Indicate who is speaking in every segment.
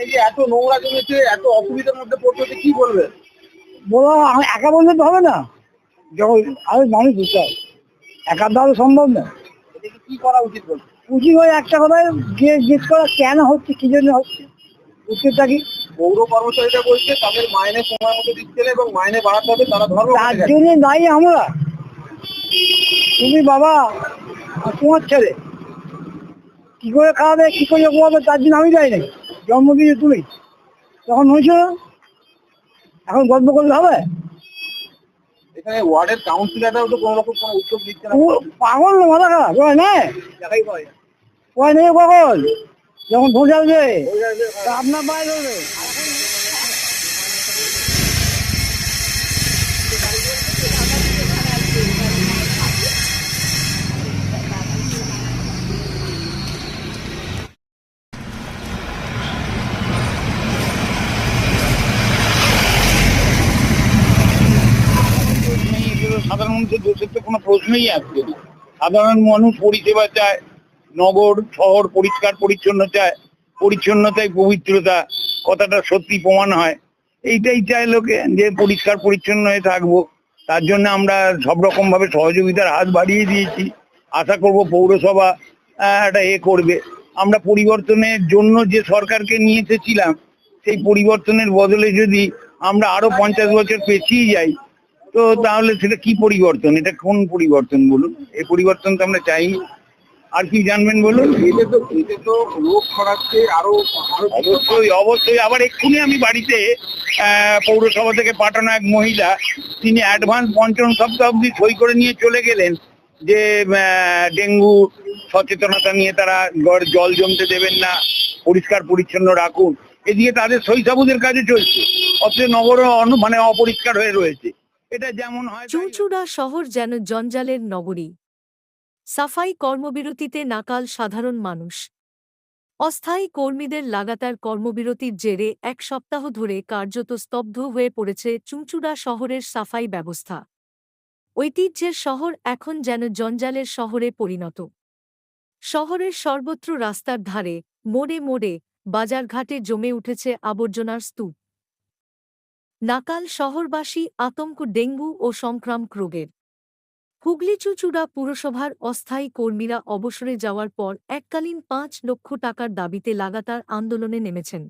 Speaker 1: এই যে এত নোংরা জমেছে এত অসুবিধার মধ্যে পড়তে কি বলবে?
Speaker 2: বলো আমি একা বললে তো হবে না। যখন আমি মানুষ বুঝতে হবে একা দেওয়া সম্ভব না।
Speaker 1: কি করা উচিত বলবে
Speaker 2: উচিত হয় একটা কথায় গিয়ে জিজ্ঞেস করা কেন হচ্ছে কি জন্য হচ্ছে? উচিতটা কি?
Speaker 1: পৌর কর্মচারীরা বলছে তাদের মাইনে সময় মতো দিচ্ছে না এবং মাইনে বাড়াতে হবে তারা ধর্ম
Speaker 2: তার জন্য দায়ী আমরা। তুমি বাবা তোমার ছেলে। কি করে খাওয়াবে কি করে ঘুমাবে তার জন্য আমি যাই নাই। জন্ম দিয়েছ তুমি? তখন হয়েছিল? এখন গল্প করলে হবে?
Speaker 1: এখানে ওয়ার্ডের কাউন্সিলররাও তো কোনো রকম কোনো উদ্যোগ না।
Speaker 2: পাগল না মাথা খারাপ ওই নেয়
Speaker 1: দেখাই পায়।
Speaker 2: নেই পাগল। যখন পৌঁছাবে তা আপনার বাইরে হবে
Speaker 3: নেই, এগুলো সাধারণ মানুষের দোষের তো কোনো প্রশ্নই না সাধারণ মানুষ পরিষেবা চায়, নগর, শহর পরিষ্কার পরিচ্ছন্ন চায় পরিচ্ছন্নতায় পবিত্রতা, কথাটা সত্যি প্রমাণ হয়। এইটাই চায় লোকে, যে পরিষ্কার পরিচ্ছন্ন হয়ে থাকব। তার জন্য আমরা সব রকম ভাবে সহযোগিতার হাত বাড়িয়ে দিয়েছি। আশা করব পৌরসভা একটা এ করবে। আমরা পরিবর্তনের জন্য যে সরকারকে নিয়ে এসেছিলাম, সেই পরিবর্তনের বদলে যদি আমরা আরও পঞ্চাশ বছর পেছিয়ে যাই তো তাহলে সেটা কি পরিবর্তন? এটা কোন পরিবর্তন বলুন? এই পরিবর্তন তো আমরা চাই। আর কি জানবেন বলুন?
Speaker 1: এতে তো এতে তো রোগ ছড়াচ্ছে আরও আরও
Speaker 3: অবশ্যই অবশ্যই। আবার এক্ষুনি আমি বাড়িতে পৌরসভা থেকে পাঠানো এক মহিলা তিনি অ্যাডভান্স পঞ্চম সপ্তাহ অব্দি সই করে নিয়ে চলে গেলেন যে আহ, ডেঙ্গু সচেতনতা নিয়ে তারা জল জমতে দেবেন না পরিষ্কার পরিচ্ছন্ন রাখুন। এদিকে তাদের শৈশবুদের কাজে চলছে। অথচ নগর মানে অপরিষ্কার হয়ে রয়েছে। এটা যেমন হয়
Speaker 4: চুঁচুড়া শহর যেন জঞ্জালের নগরী। সাফাই কর্মবিরতিতে নাকাল সাধারণ মানুষ। অস্থায়ী কর্মীদের লাগাতার কর্মবিরতির জেরে এক সপ্তাহ ধরে কার্যত স্তব্ধ হয়ে পড়েছে চুঁচুড়া শহরের সাফাই ব্যবস্থা। ঐতিহ্যের শহর এখন যেন জঞ্জালের শহরে পরিণত। শহরের সর্বত্র রাস্তার ধারে, মোড়ে মোড়ে, বাজারঘাটে জমে উঠেছে আবর্জনার স্তূপ। নাকাল শহরবাসী আতঙ্ক ডেঙ্গু ও সংক্রামক রোগের। হুগলি চুচুড়া পুরসভার অস্থায়ী কর্মীরা অবসরে যাওয়ার পর এককালীন পাঁচ লক্ষ টাকার দাবিতে লাগাতার আন্দোলনে নেমেছেন।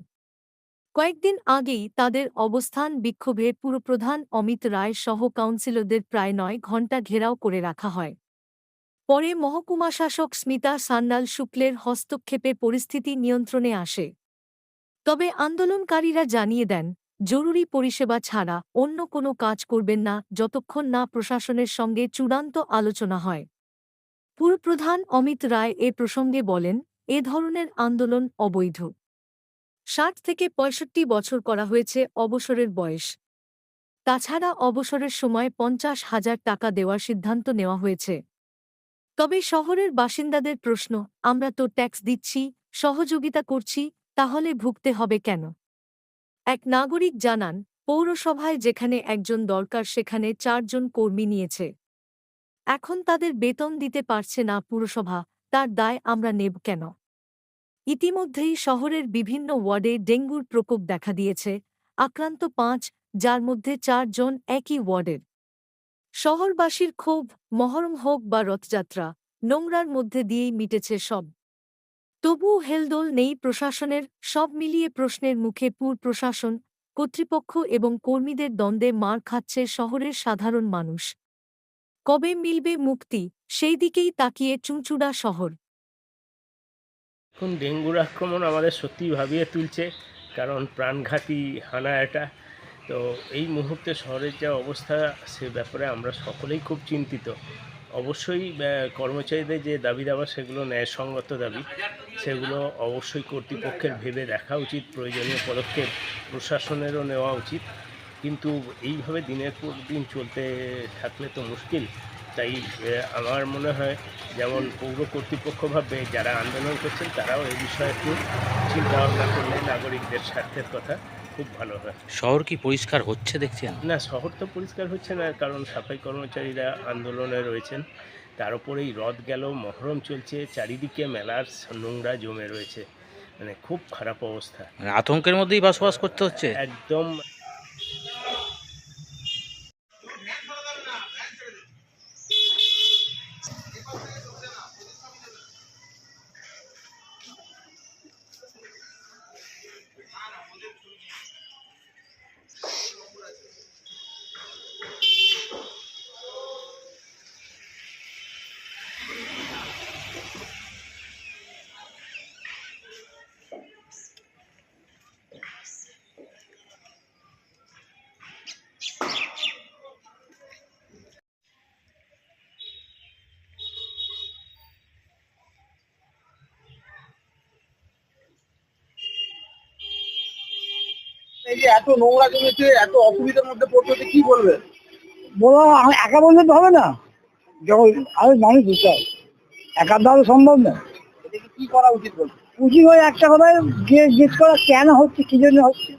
Speaker 4: কয়েকদিন আগেই তাদের অবস্থান বিক্ষোভে পুরপ্রধান অমিত রায় সহ কাউন্সিলরদের প্রায় নয় ঘণ্টা ঘেরাও করে রাখা হয়। পরে মহকুমা শাসক স্মিতা সান্যাল শুক্লের হস্তক্ষেপে পরিস্থিতি নিয়ন্ত্রণে আসে। তবে আন্দোলনকারীরা জানিয়ে দেন জরুরি পরিষেবা ছাড়া অন্য কোনো কাজ করবেন না যতক্ষণ না প্রশাসনের সঙ্গে চূড়ান্ত আলোচনা হয়। পুরপ্রধান অমিত রায় এ প্রসঙ্গে বলেন, এ ধরনের আন্দোলন অবৈধ। ষাট থেকে পঁয়ষট্টি বছর করা হয়েছে অবসরের বয়স। তাছাড়া অবসরের সময় পঞ্চাশ হাজার টাকা দেওয়ার সিদ্ধান্ত নেওয়া হয়েছে। তবে শহরের বাসিন্দাদের প্রশ্ন, আমরা তো ট্যাক্স দিচ্ছি, সহযোগিতা করছি, তাহলে ভুগতে হবে কেন? এক নাগরিক জানান, পৌরসভায় যেখানে একজন দরকার সেখানে চারজন কর্মী নিয়েছে। এখন তাদের বেতন দিতে পারছে না পুরসভা, তার দায় আমরা নেব কেন? ইতিমধ্যেই শহরের বিভিন্ন ওয়ার্ডে ডেঙ্গুর প্রকোপ দেখা দিয়েছে, আক্রান্ত পাঁচ, যার মধ্যে চারজন একই ওয়ার্ডের। শহরবাসীর ক্ষোভ, মহরম হোক বা রথযাত্রা, নোংরার মধ্যে দিয়েই মিটেছে সব। তবুও হেলদোল নেই প্রশাসনের, সব মিলিয়ে প্রশ্নের মুখে পুর প্রশাসন, কর্তৃপক্ষ এবং কর্মীদের দ্বন্দ্বে মার খাচ্ছে শহরের সাধারণ মানুষ। কবে মিলবে মুক্তি, সেই দিকেই তাকিয়ে চুঁচুড়া শহর।
Speaker 5: এখন ডেঙ্গুর আক্রমণ আমাদের সত্যিই ভাবিয়ে তুলছে, কারণ প্রাণঘাতী হানা এটা। তো এই মুহূর্তে শহরের যা অবস্থা, সে ব্যাপারে আমরা সকলেই খুব চিন্তিত। অবশ্যই কর্মচারীদের যে দাবি দাবা, সেগুলো ন্যায়সঙ্গত দাবি। সেগুলো অবশ্যই কর্তৃপক্ষের ভেবে দেখা উচিত, প্রয়োজনীয় পদক্ষেপ প্রশাসনেরও নেওয়া উচিত। কিন্তু এইভাবে দিনের পর দিন চলতে থাকলে তো মুশকিল। তাই আমার মনে হয় যেমন পৌর কর্তৃপক্ষ ভাবে যারা আন্দোলন করছেন, তারাও এই বিষয়ে একটু চিন্তা ভাবনা করলে নাগরিকদের স্বার্থের কথা। খুব ভালো হয়।
Speaker 6: শহর কি পরিষ্কার হচ্ছে দেখছেন
Speaker 5: না শহর তো পরিষ্কার হচ্ছে না কারণ সাফাই কর্মচারীরা আন্দোলনে রয়েছেন। তার উপরেই রদ গেল মহরম চলছে চারিদিকে মেলার নোংরা জমে রয়েছে। মানে খুব খারাপ অবস্থা।
Speaker 6: মানে আতঙ্কের মধ্যেই বসবাস করতে হচ্ছে?
Speaker 5: একদম
Speaker 1: এই যে এত নোংরা জমেছে এত অসুবিধার মধ্যে পড়তে হচ্ছে কি বলবে?
Speaker 2: বলো আমি একা বললে তো হবে না। যখন আমি মানুষ বুঝতে হবে একা দেওয়া সম্ভব না।
Speaker 1: এটাকে কি করা উচিত
Speaker 2: উচিত হয়ে একটা কথায় জিজ্ঞেস করা কেন হচ্ছে কি জন্য হচ্ছে?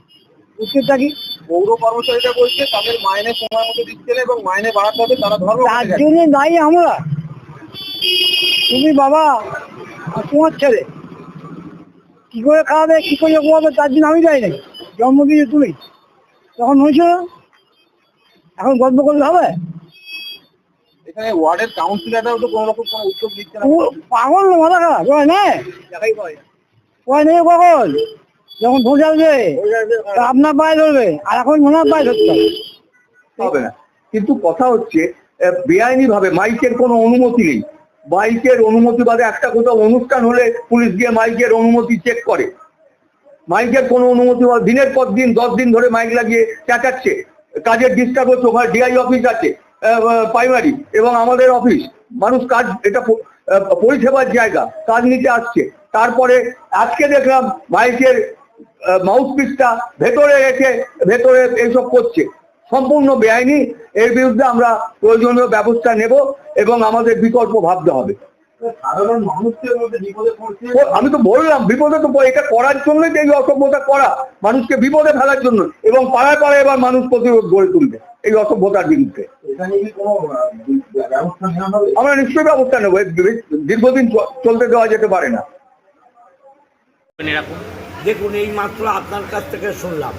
Speaker 2: উচিতটা কি?
Speaker 1: পৌর কর্মচারীরা বলছে তাদের মাইনে সময় মতো দিচ্ছে না এবং মাইনে বাড়াতে হবে তারা ধর্ম
Speaker 2: তার জন্য দায়ী আমরা। তুমি বাবা আর তোমার ছেলে। কি করে খাওয়াবে কি করে ঘুমাবে তার জন্য আমি যাই নাই। জন্ম দিয়েছ তুমি? তখন হয়েছিল? এখন গল্প করলে হবে?
Speaker 1: এখানে ওয়ার্ডের কাউন্সিলররাও তো কোনো রকম কোনো উদ্যোগ দিচ্ছে না।
Speaker 2: পাগল না মাথা খারাপ ওই নেই
Speaker 1: দেখাই পাওয়া
Speaker 2: ওই নেই কখন যখন ভোট আসবে তা আপনার পায়ে ধরবে আর এখন ওনার পায়ে ধরতে হবে।
Speaker 7: হবে না। কিন্তু কথা হচ্ছে বেআইনি ভাবে মাইকের কোনো অনুমতি নেই। মাইকের অনুমতি বাদে একটা কোথাও অনুষ্ঠান হলে পুলিশ গিয়ে মাইকের অনুমতি চেক করে। মাইকের কোনো অনুমতি দিনের পর দিন, দশ দিন ধরে মাইক লাগিয়ে চেঁচাচ্ছে। কাজের ডিস্টার্ব হচ্ছে, ওখানে ডিআই অফিস আছে প্রাইমারি এবং আমাদের অফিস মানুষ কাজ, এটা পরিষেবার জায়গা, কাজ নিতে আসছে। তারপরে আজকে দেখলাম মাইকের মাউথ পিসটা ভেতরে রেখে ভেতরে এইসব করছে। সম্পূর্ণ বেআইনি। এর বিরুদ্ধে আমরা প্রয়োজনীয় ব্যবস্থা নেব এবং আমাদের বিকল্প ভাবতে হবে।
Speaker 1: সাধারণ মানুষের মধ্যে বিপদে পড়ছে
Speaker 7: আমি তো বললাম বিপদে তো এটা করার জন্যই তো এই অসভ্যতা করা মানুষকে বিপদে ফেলার জন্য। এবং পাড়ায় পাড়ায় এবার মানুষ প্রতিরোধ গড়ে তুলবে এই অসভ্যতার বিরুদ্ধে।
Speaker 1: এখানে কি কোনো আহ, ব্যবস্থা নেওয়া হবে?
Speaker 7: আমরা নিশ্চয়ই ব্যবস্থা নেব। দীর্ঘদিন চলতে দেওয়া যেতে পারে না।
Speaker 8: দেখুন এই মাত্র আপনার কাছ থেকে শুনলাম।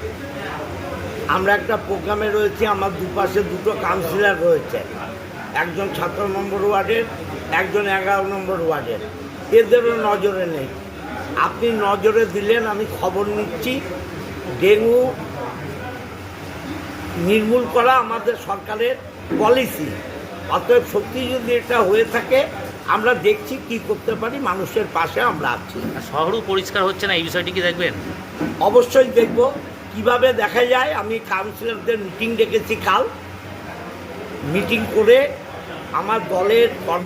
Speaker 8: আমরা একটা প্রোগ্রামে রয়েছি আমার দুপাশে দুটো কাউন্সিলর রয়েছে। একজন ছাত্র নম্বর ওয়ার্ডের একজন এগারো নম্বর ওয়ার্ডের। এদেরও নজরে নেই। আপনি নজরে দিলেন আমি খবর নিচ্ছি। ডেঙ্গু নির্মূল করা আমাদের সরকারের পলিসি। অতএব সত্যি যদি এটা হয়ে থাকে আমরা দেখছি কি করতে পারি মানুষের পাশে আমরা আছি।
Speaker 6: শহরও পরিষ্কার হচ্ছে না এই বিষয়টি কি দেখবেন?
Speaker 8: অবশ্যই দেখব। কীভাবে দেখা যায় আমি কাউন্সিলরদের মিটিং ডেকেছি কাল। মিটিং করে আমার দলের কর্ম